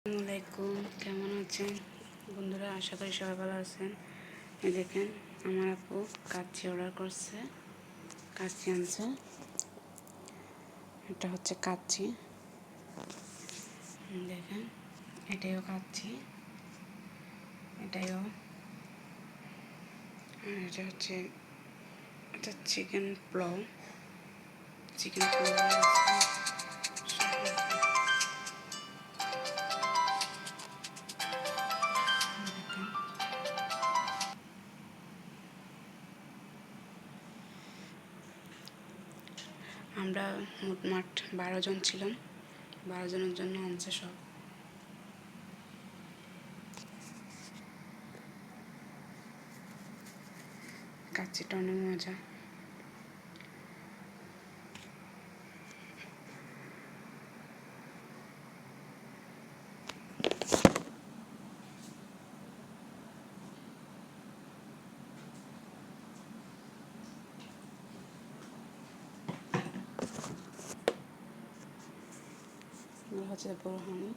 আসসালামু আলাইকুম কেমন আছেন? বন্ধুরা, আশা করি সবাই ভালো আছেন। দেখেন, আমার আপু কাচ্চি অর্ডার করছে। কাচ্চি আনছে। এটা হচ্ছে কাচ্চি। দেখেন, এটাইও কাচ্চি। এটাইও। আর এটা হচ্ছে, এটা চিকেন পোলাও। চিকেন পোলাও আমরা মোটমাট বারো জন ছিলাম। বারো জনের জন্য আনছে সব। কাচ্চিটা অনেক মজা। হচ্ছে বোরহানি